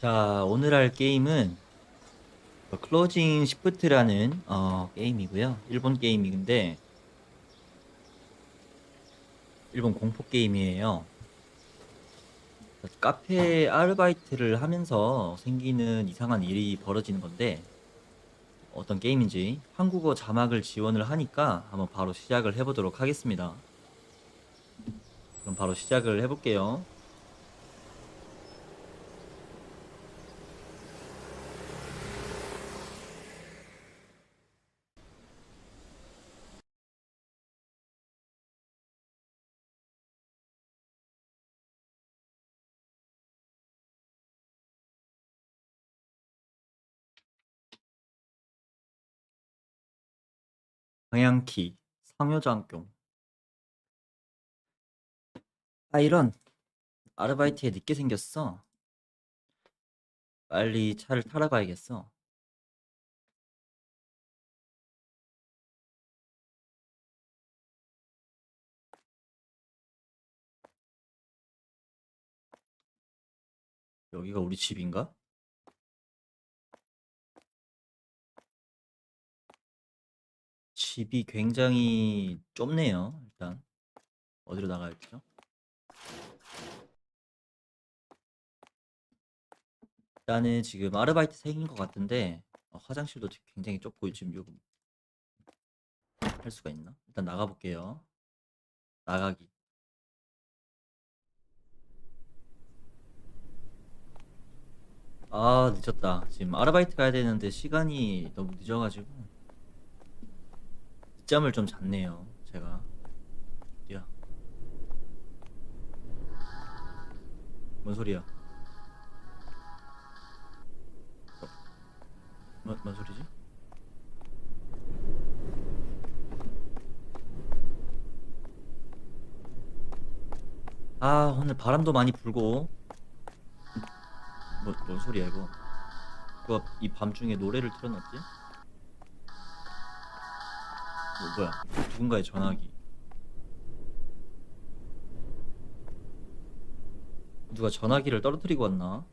자, 오늘 할 게임은 클로징 시프트라는 어, 게임이고요. 일본 게임인데 일본 공포 게임이에요. 카페 아르바이트를 하면서 생기는 이상한 일이 벌어지는 건데 어떤 게임인지 한국어 자막을 지원을 하니까 한번 바로 시작을 해보도록 하겠습니다. 그럼 바로 시작을 해볼게요. 방향키, 상여장경. 아, 이런. 아르바이트에 늦게 생겼어. 빨리 차를 타러 가야겠어. 여기가 우리 집인가? 집이 굉장히 좁네요. 일단 어디로 나가야죠? 일단은 지금 아르바이트 생긴 것 같은데 어, 화장실도 굉장히 좁고 지금 요거 할 수가 있나? 일단 나가 볼게요. 나가기. 아 늦었다. 지금 아르바이트 가야 되는데 시간이 너무 늦어가지고 늦잠을 좀 잤네요. 제가 어디야? 뭔 소리야? 어, 뭔, 뭔 소리지? 아 오늘 바람도 많이 불고 뭐, 뭔 소리야 이거 누가 이 밤중에 노래를 틀어놨지? 뭐, 뭐야 누군가의 전화기 누가 전화기를 떨어뜨리고 왔나?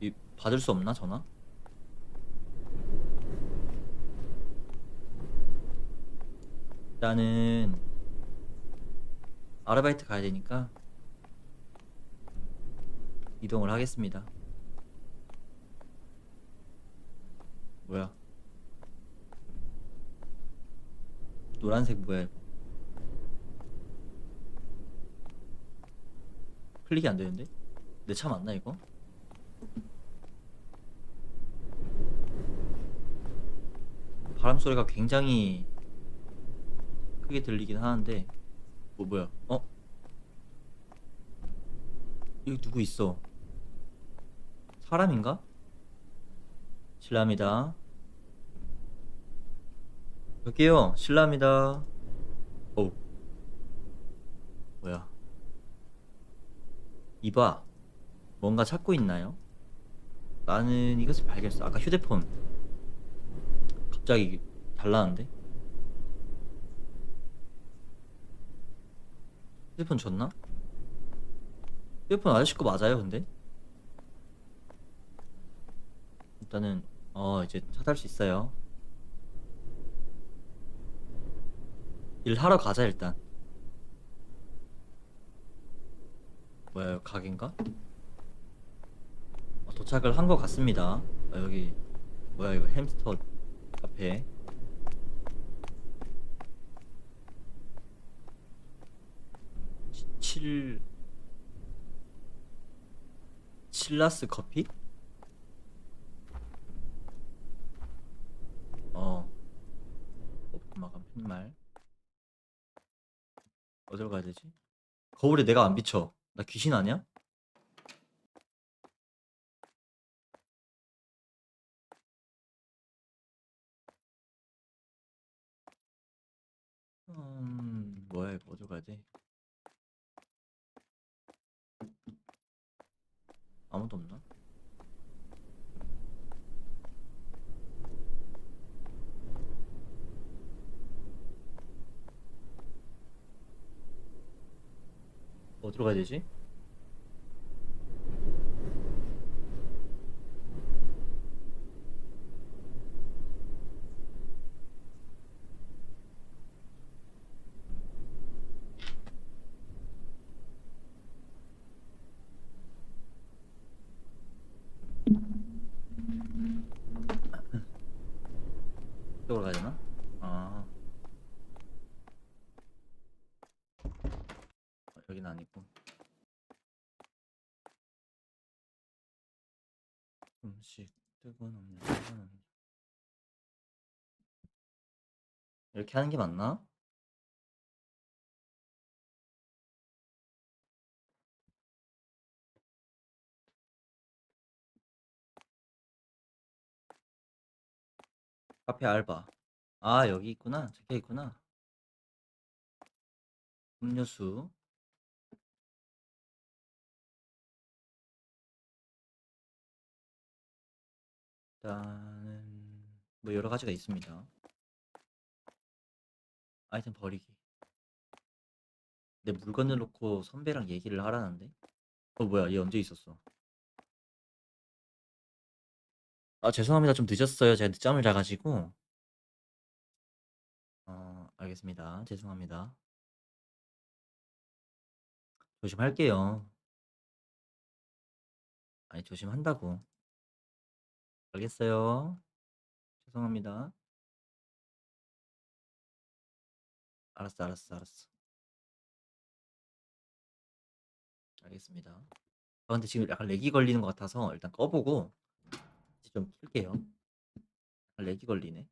이 받을 수 없나 전화? 일단은 아르바이트 가야 되니까 이동을 하겠습니다. 뭐야? 노란색 뭐야? 클릭이 안 되는데? 내 차 맞나 이거? 바람 소리가 굉장히 크게 들리긴 하는데 뭐 뭐야? 어? 여기 누구 있어? 사람인가? 실례합니다. 여기요, 실례합니다. 오, 뭐야? 이봐, 뭔가 찾고 있나요? 나는 이것을 발견했어. 아까 휴대폰. 갑자기 달라는데? 휴대폰 줬나? 휴대폰 아저씨 거 맞아요, 근데? 일단은 어 이제 차탈수 있어요. 일하러 가자 일단. 뭐야 여기 가게인가? 어, 도착을 한 것 같습니다. 어, 여기 뭐야 이거 햄스터 카페. 치- 칠 칠라스 커피? 어. 없구만 핀말. 어디로 가야 되지? 거울에 내가 안 비쳐. 나 귀신 아니야? 음, 뭐야 어디로 가야 돼? 아무도 없나? 어디로 가야 되지? 이쪽으로 가야 되나? 아. 어, 여기는 아니고. 음식 뜨거운 음료, 뜨거운 음료. 이렇게 하는 게 맞나? 카페 알바. 아, 여기 있구나. 적혀 있구나. 음료수. 일단은 뭐 여러 가지가 있습니다. 아이템 버리기. 내 물건을 놓고 선배랑 얘기를 하라는데? 어, 뭐야, 얘 언제 있었어? 아, 죄송합니다. 좀 늦었어요. 제가 늦잠을 자가지고. 어, 알겠습니다. 죄송합니다. 조심할게요. 아니, 조심한다고. 알겠어요. 죄송합니다. 알았어, 알았어, 알았어. 알겠습니다. 아, 근데 지금 약간 렉이 걸리는 것 같아서 일단 꺼보고 이제 좀 풀게요. 렉이 걸리네.